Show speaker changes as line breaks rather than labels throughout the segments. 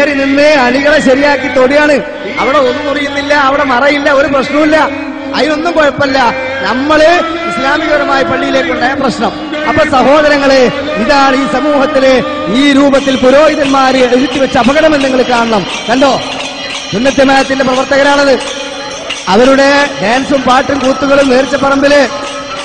കയറി നിന്ന് അണികളെ ശരിയാക്കി തൊടിയാണ്. അവിടെ ഒന്നും മുറിയുന്നില്ല അവിടെ മറയില്ല ഒരു പ്രശ്നവുമില്ല. അതിനൊന്നും കുഴപ്പമില്ല. നമ്മൾ ഇസ്ലാമികപരമായ പള്ളിയിലേക്കുണ്ടായ പ്രശ്നം. അപ്പൊ സഹോദരങ്ങളെ ഇതാണ് ഈ സമൂഹത്തിൽ ഈ രൂപത്തിൽ പുരോഹിതന്മാര് എഴുതി വെച്ച അപകടം നിങ്ങൾ കാണണം. കണ്ടോ? സുന്നത്തമയത്തിന്റെ പ്രവർത്തകരാണത്. അവരുടെ ഡാൻസും പാട്ടും കൂത്തുകളും നേർച്ച പറമ്പിൽ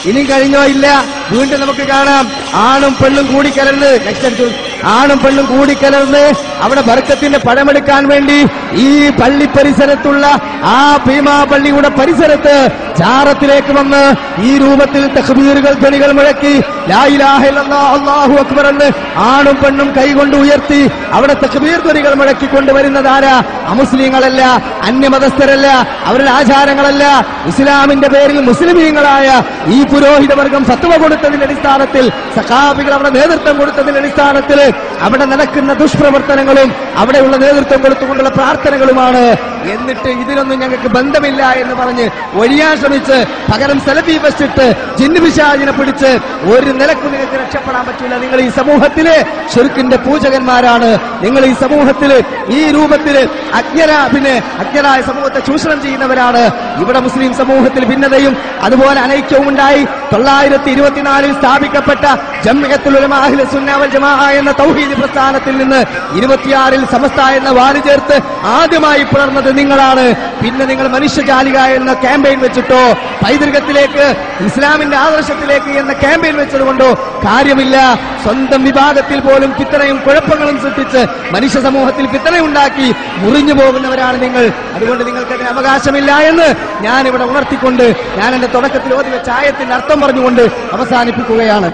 ഇനിയും കഴിഞ്ഞോ ഇല്ല. വീണ്ടും നമുക്ക് കാണാം. ആണും പെണ്ണും കൂടി കലർന്ന് നെക്സ്റ്റ് ആണും പെണ്ണും കൂടിക്കലർന്ന് അവിടെ ബർക്കത്തിന്റെ പഴമെടുക്കാൻ വേണ്ടി ഈ പള്ളി പരിസരത്തുള്ള ആ ഭീമാ പള്ളിയുടെ പരിസരത്ത് ചാറത്തിലേക്ക് വന്ന് ഈ രൂപത്തിൽ തഹബീറുകൾ ധ്വനികൾ മുഴക്കി അല്ലാഹു അക്ബർ എന്ന് ആണും പെണ്ണും കൈകൊണ്ട് ഉയർത്തി അവിടെ തഹബീർ ധ്വനികൾ മുഴക്കിക്കൊണ്ട് വരുന്നതാരാ അമുസ്ലിങ്ങളല്ല അന്യമതസ്ഥരല്ല അവരുടെ ആചാരങ്ങളല്ല. ഇസ്ലാമിന്റെ പേരിൽ മുസ്ലിമീങ്ങളായ ഈ പുരോഹിതവർഗം വർഗം ഫത്വ കൊടുത്തതിന്റെ അടിസ്ഥാനത്തിൽ സഖാബികൾ അവരുടെ നേതൃത്വം കൊടുത്തതിന്റെ അടിസ്ഥാനത്തിൽ അവിടെ നടക്കുന്ന ദുഷ്പ്രവർത്തനങ്ങളും അവിടെയുള്ള നേതൃത്വം കൊടുത്തുകൊണ്ടുള്ള പ്രാർത്ഥനകളുമാണ്. എന്നിട്ട് ഇതിനൊന്നും ഞങ്ങൾക്ക് ബന്ധമില്ല എന്ന് പറഞ്ഞ് ഒഴിയാൻ ശ്രമിച്ച് പകരം സെലഫി വെച്ചിട്ട് ജിന്നുപിശാജിനെ പിടിച്ച് ഒരു നിലക്കും നിങ്ങൾക്ക് രക്ഷപ്പെടാൻ പറ്റില്ല നിങ്ങൾ ഈ സമൂഹത്തിലെ ഷെറുക്കിന്റെ പൂജകന്മാരാണ്. നിങ്ങൾ ഈ സമൂഹത്തിൽ ഈ രൂപത്തിൽ അജ്ഞര പിന്നെ അജ്ഞരായ സമൂഹത്തെ ചൂഷണം ചെയ്യുന്നവരാണ്. ഇവിടെ മുസ്ലിം സമൂഹത്തിൽ ഭിന്നതയും അതുപോലെ അനൈക്യവും ഉണ്ടായി. തൊള്ളായിരത്തി ഇരുപത്തിനാലിൽ സ്ഥാപിക്കപ്പെട്ട ജമ്മിയത്തുൽ ഉലമാ അഹ്ലു സുന്ന ജമാഅ എന്ന തൗഹീദ് പ്രസ്ഥാനത്തിൽ നിന്ന് ഇരുപത്തിയാറിൽ സമസ്ത എന്ന വാൽ ചേർത്ത് ആദ്യമായി പിളർന്നത് നിങ്ങളാണ്. പിന്നെ നിങ്ങൾ മനുഷ്യജാലിക എന്ന ക്യാമ്പയിൻ വെച്ചിട്ടോ പൈതൃകത്തിലേക്ക് ഇസ്ലാമിന്റെ ആദർശത്തിലേക്ക് എന്ന ക്യാമ്പയിൻ വെച്ചതുകൊണ്ടോ കാര്യമില്ല. സ്വന്തം വിഭാഗത്തിൽ പോലും ഫിത്തനയും കുഴപ്പങ്ങളും സൃഷ്ടിച്ച് മനുഷ്യ സമൂഹത്തിൽ ഫിത്തനയുണ്ടാക്കി മുറിഞ്ഞു പോകുന്നവരാണ് നിങ്ങൾ. അതുകൊണ്ട് നിങ്ങൾക്ക് അതിന് അവകാശമില്ല എന്ന് ഞാൻ ഇവിടെ ഉണർത്തിക്കൊണ്ട് ഞാൻ എന്റെ തുടക്കത്തിൽ ഓതി വെച്ച ആയത്തിന്റെ അർത്ഥം പറഞ്ഞുകൊണ്ട് അവസാനിപ്പിക്കുകയാണ്.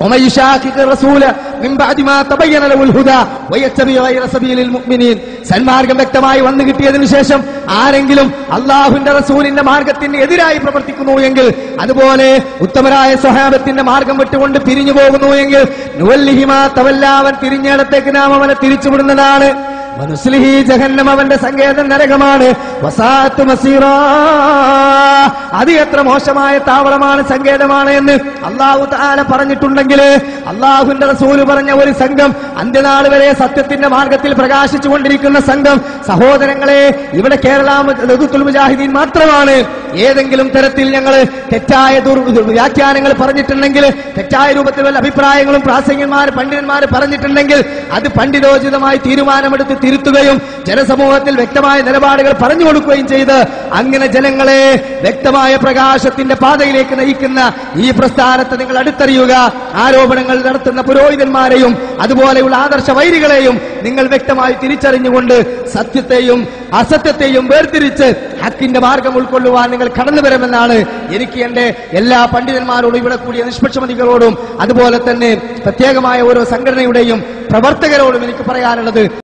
ومن يشاقق الرسول من بعد ما تبين له الهدى ويتبع غير سبيل المؤمنين സന്മാർഗം വ്യക്തമായി വന്നു കിട്ടിയതിനു ശേഷം ആരെങ്കിലും അള്ളാഹുവിന്റെ റസൂലിന്റെ മാർഗത്തിന് എതിരായി പ്രവർത്തിക്കുന്നു എങ്കിൽ അതുപോലെ ഉത്തമരായ സ്വഹാബത്തിന്റെ മാർഗം വിട്ടുകൊണ്ട് പിരിഞ്ഞു പോകുന്നു എങ്കിൽ നുവല്ലിഹിമാ തവല്ലാവൻ തിരിഞ്ഞിടത്തേക്ക് നാം അവനെ തിരിച്ചുവിടുന്നതാണ് വനുസ്ലിഹി ജഹന്നം അവന്റെ സങ്കേതം നരകമാണ് വസാത്ത് മസീറ അത് എത്ര മോശമായ താവളമാണ് സങ്കേതമാണ് എന്ന് അള്ളാഹു താല പറഞ്ഞിട്ടുണ്ടെങ്കിൽ അള്ളാഹുവിന്റെ റസൂൽ പറഞ്ഞ ഒരു സംഘം അന്ത്യനാൾ വരെ സത്യത്തിന്റെ മാർഗത്തിൽ പ്രകാശിച്ചു കൊണ്ടിരിക്കുന്ന സംഘം. സഹോദരങ്ങളെ ഇവിടെ കേരള ലഘുത്തുൽ മുജാഹിദീൻ മാത്രമാണ്. ഏതെങ്കിലും തരത്തിൽ ഞങ്ങൾ തെറ്റായ വ്യാഖ്യാനങ്ങൾ പറഞ്ഞിട്ടുണ്ടെങ്കിൽ തെറ്റായ രൂപത്തിൽ വല്ല അഭിപ്രായങ്ങളും പ്രാസംഗന്മാർ പണ്ഡിതന്മാർ പറഞ്ഞിട്ടുണ്ടെങ്കിൽ അത് പണ്ഡിതോചിതമായി തീരുമാനമെടുത്ത് തിരുത്തുകയും ജനസമൂഹത്തിൽ വ്യക്തമായ നിലപാടുകൾ പറഞ്ഞു കൊടുക്കുകയും ചെയ്ത് അങ്ങനെ ജനങ്ങളെ വ്യക്തമായ പ്രകാശത്തിന്റെ പാതയിലേക്ക് നയിക്കുന്ന ഈ പ്രസ്ഥാനത്തെ നിങ്ങൾ അടുത്തറിയുക. ആരോപണങ്ങൾ നടത്തുന്ന പുരോഹിതന്മാരെയും അതുപോലെയുള്ള ആദർശ വൈരികളെയും നിങ്ങൾ വ്യക്തമായി തിരിച്ചറിഞ്ഞുകൊണ്ട് സത്യത്തെയും അസത്യത്തെയും വേർതിരിച്ച് ഹക്കിന്റെ മാർഗം ഉൾക്കൊള്ളുവാൻ നിങ്ങൾ കടന്നു വരുമെന്നാണ് എനിക്ക് എന്റെ എല്ലാ പണ്ഡിതന്മാരോടും ഇവിടെ കൂടിയ നിഷ്പക്ഷമതികളോടും അതുപോലെ തന്നെ പ്രത്യേകമായ ഓരോ സംഘടനയുടെയും പ്രവർത്തകരോടും എനിക്ക് പറയാനുള്ളത്.